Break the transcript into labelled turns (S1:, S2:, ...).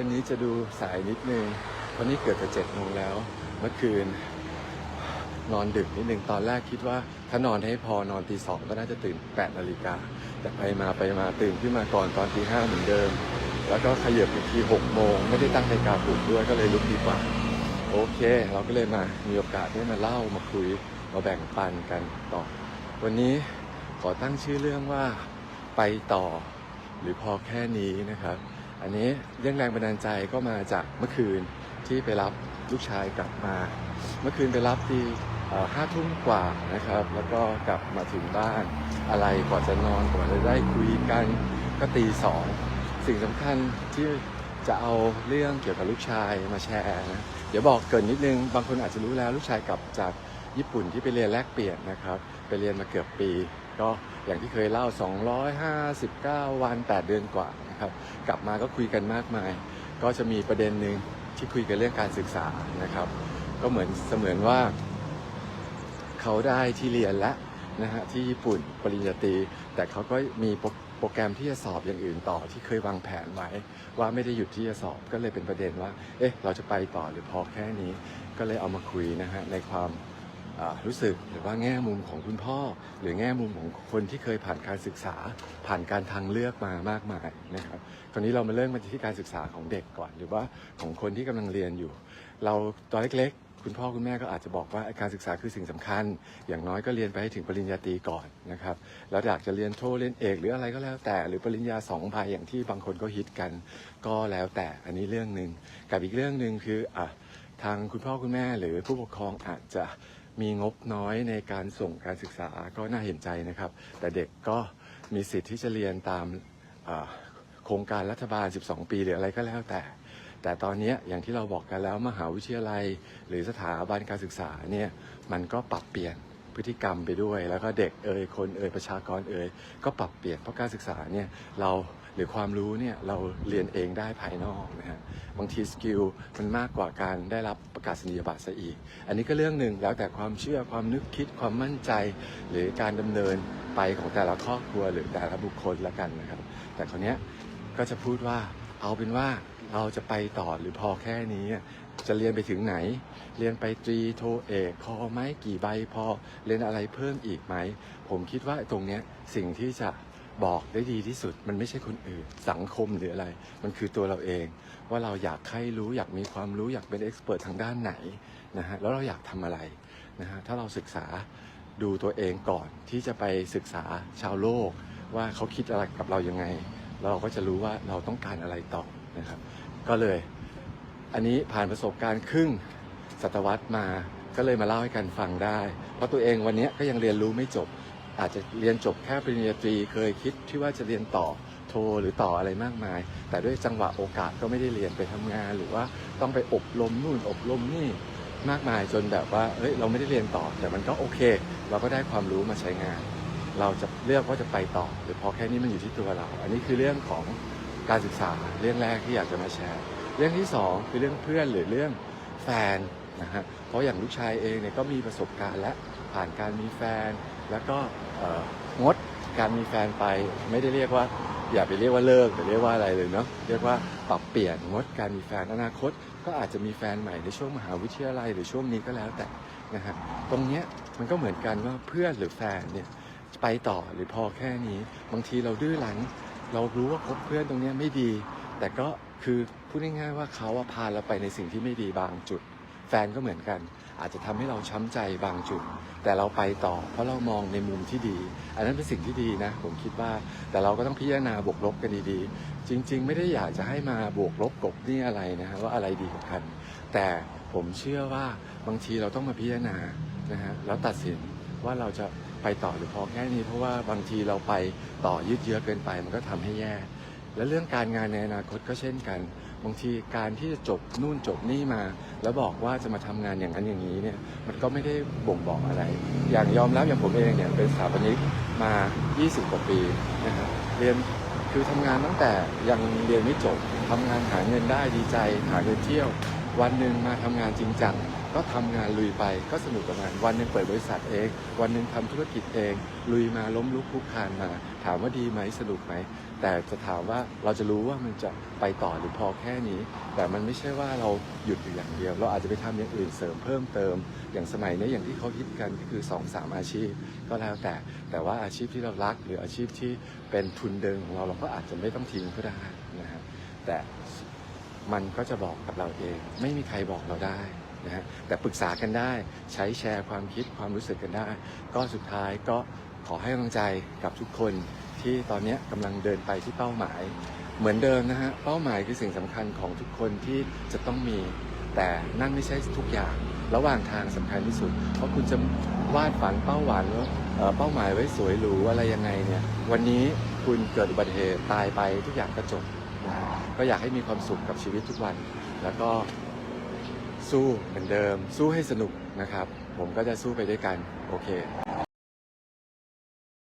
S1: วันนี้จะดูสายนิดนึงวันนี้เกิดแต่เจ็ดโมงแล้ว เมื่อคืน นอนดึกนิดนึงตอนแรกคิดว่าถ้านอนให้พอนอนตีสองก็น่าจะตื่นแปดนาฬิกาแต่ไปมาไปมาตื่นขึ้นมาก่อนตอนตีห้าเหมือนเดิม แล้วก็ขยับอีกทีหกโมงไม่ได้ตั้งนาฬิกาปลุกด้วยก็เลยลุกดีกว่า โอเค เราก็เลยมามีโอกาสได้มาเล่ามาคุยมาแบ่งปันกันต่อ วันนี้ขอตั้งชื่อเรื่องว่าไปต่อ หรือพอแค่นี้นะครับ อันนี้เรื่องแรงบันดาลใจก็มาจากเมื่อคืนที่ไปรับลูกชายกลับมา เมื่อคืนไปรับที่ห้าทุ่มกว่านะครับ แล้วก็กลับมาถึงบ้านอะไรกว่าจะนอนกว่าจะได้คุยกันก็ตีสองสิ่งสำคัญที่จะเอาเรื่องเกี่ยวกับลูกชายมาแชร์นะเดี๋ยวบอกเกินนิดนึง บางคนอาจจะรู้แล้วลูกชายกลับจากญี่ปุ่นที่ไปเรียนแลกเปลี่ยนนะครับ ไปเรียนมาเกือบปี ก็ อย่างที่เคยเล่า 259 วัน 8 เดือนกว่านะครับ กลับมาก็คุยกันมากมาย ก็จะมีประเด็นหนึ่งที่คุยกันเรื่องการศึกษานะครับ ก็เหมือนเสมือนว่า เขาได้ที่เรียนแล้วนะฮะที่ญี่ปุ่นปริญญาตรี แต่เขาก็มีโปรแกรมที่จะสอบอย่างอื่นต่อที่เคยวางแผนไว้ ว่าไม่ได้หยุดที่จะสอบก็เลยเป็นประเด็นว่า เอ๊ะ เราจะไปต่อหรือพอแค่นี้ ก็เลยเอามาคุยนะฮะในความ รู้สึกหรือว่าแง่มุมของคุณพ่อ หรือแง่มุมของคนที่เคยผ่านการศึกษา ผ่านการทางเลือกมามากมายนะครับคราวนี้เรามาเริ่มกันที่การศึกษาของเด็กก่อน หรือว่าของคนที่กำลังเรียนอยู่ เราตอนเล็กๆคุณพ่อคุณแม่ก็อาจจะบอกว่าการศึกษาคือสิ่งสำคัญ อย่างน้อยก็เรียนไปให้ถึงปริญญาตรีก่อนนะครับแล้วอยากจะเรียนโทเรียนเอกหรืออะไรก็แล้วแต่ หรือปริญญาสองใบอย่างที่บางคนก็ฮิตกัน ก็แล้วแต่อันนี้เรื่องหนึ่งกับอีกเรื่องหนึ่งคืออะทางคุณพ่อคุณแม่หรือผู้ปกครองอาจจะ มีงบน้อยในการส่งการศึกษาก็น่าเห็นใจนะครับ แต่เด็กก็มีสิทธิ์ที่จะเรียนตามโครงการรัฐบาล 12 ปีหรืออะไรก็แล้วแต่ แต่ตอนนี้อย่างที่เราบอกกันแล้วมหาวิทยาลัย หรือสถาบันการศึกษาเนี่ยมันก็ปรับเปลี่ยนพฤติกรรมไปด้วย แล้วก็เด็กเอ่ยคนเอ่ยประชากรเอ่ยก็ปรับเปลี่ยนเพราะการศึกษาเนี่ยเรา หรือความรู้เนี่ยเราเรียนเองได้ภายนอกนะฮะบางทีสกิลมันมากกว่าการได้รับประกาศนียบัตรซะอีก อันนี้ก็เรื่องหนึ่งแล้วแต่ความเชื่อความนึกคิดความมั่นใจ หรือการดำเนินไปของแต่ละครอบครัวหรือแต่ละบุคคลละกันนะครับ แต่คราวนี้ยก็จะพูดว่าเอาเป็นว่าเราจะไปต่อหรือพอแค่นี้จะเรียนไปถึงไหน เรียนไปตรีโทเอกพอไหมกี่ใบพอเรียนอะไรเพิ่มอีกไหม ผมคิดว่าตรงเนี้ยสิ่งที่จะ บอกได้ดีที่สุด มันไม่ใช่คนอื่น สังคมหรืออะไร มันคือตัวเราเอง ว่าเราอยากใครรู้อยากมีความรู้อยากเป็นเอ็กซ์เพรสทางด้านไหนนะฮะแล้วเราอยากทำอะไรนะฮะถ้าเราศึกษาดูตัวเองก่อนที่จะไปศึกษาชาวโลก ว่าเขาคิดอะไรกับเรายังไง เราก็จะรู้ว่าเราต้องการอะไรต่อนะครับ ก็เลยอันนี้ผ่านประสบการณ์ครึ่งศตวรรษมาก็เลยมาเล่าให้กันฟังได้ เพราะตัวเองวันนี้ก็ยังเรียนรู้ไม่จบ อาจจะเรียนจบแค่ปริญญาตรีเคยคิดที่ว่าจะเรียนต่อโทหรือต่ออะไรมากมาย แต่ด้วยจังหวะโอกาสก็ไม่ได้เรียนไปทำงาน หรือว่าต้องไปอบรมนู่นอบรมนี่มากมายจนแบบว่าเฮ้ยเราไม่ได้เรียนต่อ แต่มันก็โอเค เราก็ได้ความรู้มาใช้งาน เราจะเลือกว่าจะไปต่อ หรือพอแค่นี้มันอยู่ที่ตัวเรา อันนี้คือเรื่องของการศึกษาเรื่องแรกที่อยากจะมาแชร์ เรื่องที่สองคือเรื่องเพื่อนหรือเรื่องแฟนนะฮะเพราะอย่างลูกชายเองเนี่ยก็มีประสบการณ์และผ่านการมีแฟน แล้วก็ งดการมีแฟนไปไม่ได้เรียกว่า อย่าไปเรียกว่าเลิกหรือเรียกว่าอะไรเลยเนาะเรียกว่าปรับเปลี่ยนงดการมีแฟนอนาคต ก็อาจจะมีแฟนใหม่ในช่วงมหาวิทยาลัยหรือช่วงนี้ก็แล้วแต่นะฮะตรงเนี้ยมันก็เหมือนกันว่าเพื่อนหรือแฟนเนี่ยไปต่อหรือพอแค่นี้ บางทีเราดื้อรั้นเรารู้ว่าคบเพื่อนตรงเนี้ยไม่ดี แต่ก็คือพูดง่ายๆว่าเขาพาเราไปในสิ่งที่ไม่ดีบางจุด แฟนก็เหมือนกัน อาจจะทำให้เราช้ำใจบางจุด แต่เราไปต่อ เพราะเรามองในมุมที่ดี อันนั้นเป็นสิ่งที่ดีนะ ผมคิดว่า แต่เราก็ต้องพิจารณาบวกลบกันดีๆ จริง ๆ ไม่ได้อยากจะให้มาบวกลบกบนี่อะไรนะฮะว่าอะไรดีกว่ากัน แต่ผมเชื่อว่าบางทีเราต้องมาพิจารณานะฮะแล้วตัดสินว่าเราจะไปต่อหรือพอแค่นี้เพราะว่าบางทีเราไปต่อยืดเยื้อเกินไปมันก็ทำให้แย่ และเรื่องการงานในอนาคตก็เช่นกัน บางทีการที่จะจบนู่นจบนี่มา แล้วบอกว่าจะมาทำงานอย่างนั้นอย่างนี้เนี่ยมันก็ไม่ได้บ่งบอกอะไร อย่างยอมรับอย่างผมเองเนี่ยเป็นสถาปนิกมา 20 กว่าปีนะครับเรียนคือทำงานตั้งแต่ยังเรียนไม่จบทำงานหาเงินได้ดีใจหาเงินเที่ยว วันหนึ่งมาทำงานจริงจังก็ทำงานลุยไปก็สนุกกับงานวันหนึ่งเปิดบริษัทเอง วันหนึ่งทำธุรกิจเอง ลุยมาล้มลุกคลุกคลานมา ถามว่าดีไหมสนุกไหม แต่จะถามว่าเราจะรู้ว่ามันจะไปต่อหรือพอแค่นี้ แต่มันไม่ใช่ว่าเราหยุดอยู่อย่างเดียว เราอาจจะไปทำอย่างอื่นเสริมเพิ่มเติม อย่างสมัยนี้อย่างที่เขาฮิตกันก็คือ2อสามอาชีพ ก็แล้วแต่ แต่ว่าอาชีพที่เรารักหรืออาชีพที่เป็นทุนเดิมของเราเราก็อาจจะไม่ต้องทิ้งก็ได้นะฮะแต่มันก็จะบอกกับเราเอง ไม่มีใครบอกเราได้นะฮะแต่ปรึกษากันได้ใช้แชร์ความคิดความรู้สึกกันได้ ก็สุดท้ายก็ขอให้กำลังใจกับทุกคน ที่ตอนนี้กำลังเดินไปที่เป้าหมาย เหมือนเดิมนะฮะเป้าหมายคือสิ่งสำคัญของทุกคนที่จะต้องมี แต่นั่นไม่ใช่ทุกอย่าง ระหว่างทางสำคัญที่สุด เพราะคุณจะวาดฝันเป้าหวานว่าเอ่อเป้าหมายไว้สวยหรูอะไรยังไงเนี่ยวันนี้คุณเกิดอุบัติเหตุตายไปทุกอย่างก็จบก็อยากให้มีความสุขกับชีวิตทุกวัน แล้วก็สู้เหมือนเดิม สู้ให้สนุกนะครับ ผมก็จะสู้ไปด้วยกัน โอเค